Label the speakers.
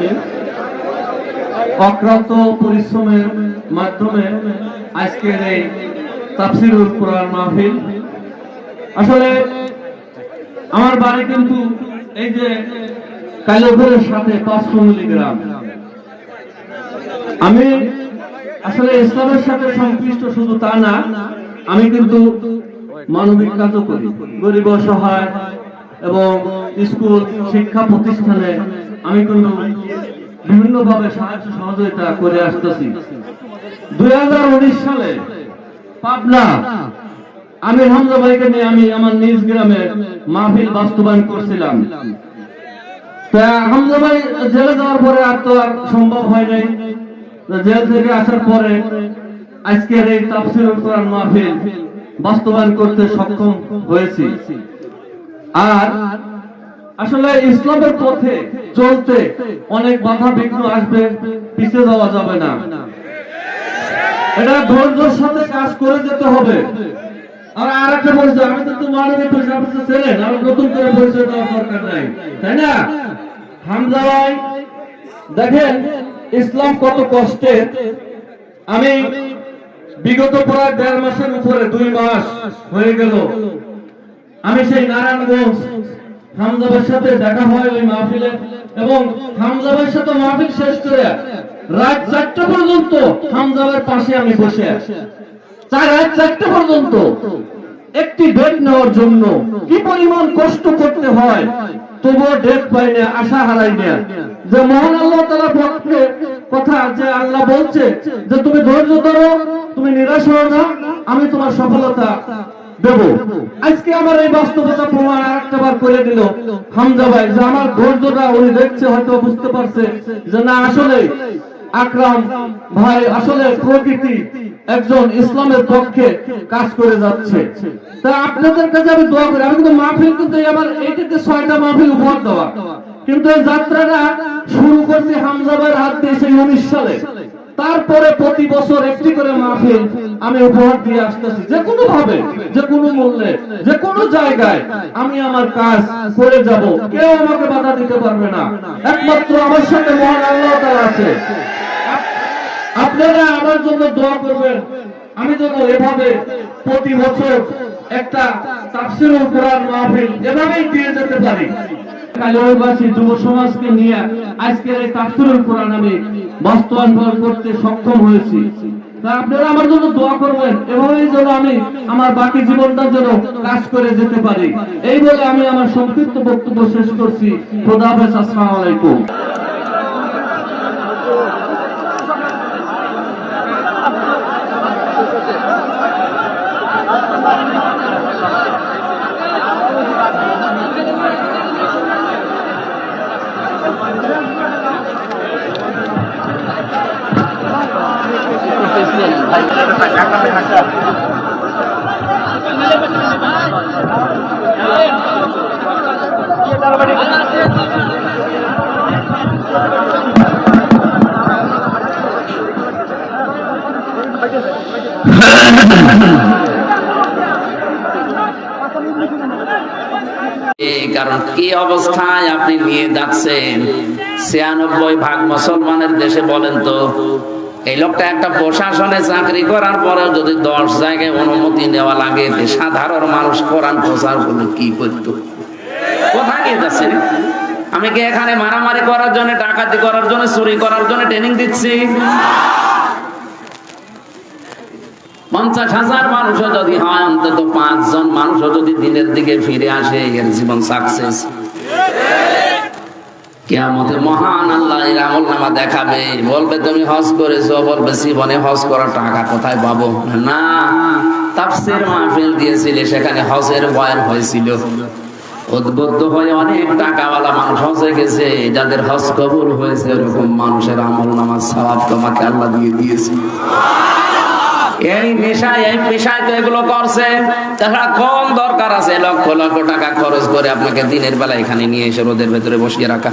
Speaker 1: আলামিন অক্রান্ত পরিশ্রমের মাধ্যমে আজকের এই তাফসিরুল কোরআন মাহফিল। আসলে আমার বাড়ি কিন্তু এই যে কালিয়াপুরের সাথে পাঁচশো মিলিগ্রাম আমি আসলে ইসলামের সাথে সংশ্লিষ্ট শুধু তা না, আমি কিন্তু মানবিক কাজও করি। গরিব অসহায় এবং স্কুল, শিক্ষা প্রতিষ্ঠানে আমি কিন্তু বিভিন্ন ভাবে সাহায্য সহযোগিতা করে আসতেছি। দুই সালে পাবনা, আমি হামজা ভাইকে নিয়ে আমি আমার নিজ গ্রামে মাহফিল বাস্তবায়ন করছিলাম। হামজা ভাই জেলে যাওয়ার পরে আর তো আর সম্ভব হয় নাই। জেল থেকে আসার পরে আজকের এই কোরআন মাহফিল বাস্তবায়ন করতে সক্ষম হয়েছি। আর আসলে ইসলামের পথে চলতে অনেক বাধা বিঘ্ন আসবে, পিছিয়ে যাওয়া যাবে না। এটা ধৈর্যের সাথে কাজ করে যেতে হবে। ইসলাম কত আমি বিগত প্রায় দেড় মাসের উপরে, দুই মাস হয়ে গেল। আমি সেই নারায়ণগঞ্জ হামজাবের সাথে দেখা হয় ওই মাহফিলে এবং হামজাবের সাথে মাহফিল শেষ করে রাত চারটা পর্যন্ত হামজাবের পাশে আমি বসে চার, রাত চারটা পর্যন্ত একটি ডেট নেওয়ার জন্য কি পরিমাণ কষ্ট করতে হয় তবুও ডেট পাই আশা হারাই না। যে মহান আল্লাহ তালা পক্ষে কথা যে আল্লাহ বলছে যে, তুমি ধৈর্য ধরো, তুমি নিরাশ হও না, আমি তোমার সফলতা দেব। আজকে আমার এই বাস্তবতা প্রমাণ আরেকটা বার করে দিল হামজা ভাই, যে আমার ধৈর্যটা উনি দেখছে, হয়তো বুঝতে পারছে যে না, আসলে আকরাম ভাই আসলে প্রকৃতি একজন ইসলামের পক্ষে কাজ করে যাচ্ছে। তা আপনাদের কাছে আমি দোয়া করি। আমি কিন্তু মাহফিল কিন্তু আমার এইটাতে ছয়টা মাহফিল উপহার দেওয়া। কিন্তু এই যাত্রাটা শুরু করছি হামজা ভাইয়ের হাত দিয়ে সেই উনিশ সালে। তারপরে প্রতি বছর একটি করে মাহফিল আমি উপহার দিয়ে আসতেছি। যে কোনো ভাবে যে কোনো মূল্যে যে কোনো জায়গায় আমি আমার কাজ করে যাব। কেউ আমাকে বাধা দিতে পারবে না। একমাত্র আমার সাথে মহান আল্লাহ তাআলা আছে। আপনারা আমার জন্য দোয়া করবেন। আমি যেন এভাবে প্রতি বছর একটা তাফসিরুল কোরআন মাহফিল এভাবেই দিয়ে যেতে পারি। কালিয়াবাসী যুব সমাজকে নিয়ে আজকের এই তাফসিরুল কোরআন আমি বাস্তবায়ন করতে সক্ষম হয়েছি। আপনারা আমার জন্য দোয়া করবেন। এভাবেই যেন আমি আমার বাকি জীবনটা জন্য কাজ করে যেতে পারি। এই বলে আমি আমার সংক্ষিপ্ত বক্তব্য শেষ করছি। খোদা হাফেজ, আসসালামু আলাইকুম।
Speaker 2: কারণ কি অবস্থায় আপনি নিয়ে যাচ্ছেন ছিয়ানব্বই ভাগ মুসলমানের দেশে বলেন তো। এই লোকটা একটা প্রশাসনে চাকরি করার পরে যদি দশ জায়গায় অনুমতি নেওয়া লাগে সাধারণ মানুষ কোরআন প্রচার করলে কি করত? কোথায় নিয়ে যাচ্ছেন আমি কি এখানে মারামারি করার জন্য, ডাকাতি করার জন্য, চুরি করার জন্য ট্রেনিং দিচ্ছি? পঞ্চাশ হাজার মানুষও যদি হয়, অন্তত পাঁচজন মানুষও যদি দিনের দিকে ফিরে আসে, এর জীবন সাকসেস কেয়ামতে মহান আল্লাহ এর আমল নামা দেখাবে। বলবে, তুমি হজ করেছ। বলবে, জীবনে হজ করার টাকা কোথায় পাবো? না, তাফসির মাহফিল দিয়েছিলে, সেখানে হজের বয়ান হয়েছিল। উদ্বুদ্ধ হয়ে অনেক টাকাওয়ালা মানুষ হজে গেছে। যাদের হজ কবুল হয়েছে এরকম মানুষের আমল নামাজ সবাব তোমাকে আল্লাহ দিয়ে দিয়েছে। এই নেশায়, এই পেশায় তো এগুলো করছে। তাছাড়া কম দরকার আছে, লক্ষ লক্ষ টাকা খরচ করে আপনাকে দিনের বেলা এখানে নিয়ে এসে রোদের ভেতরে বসিয়ে রাখা।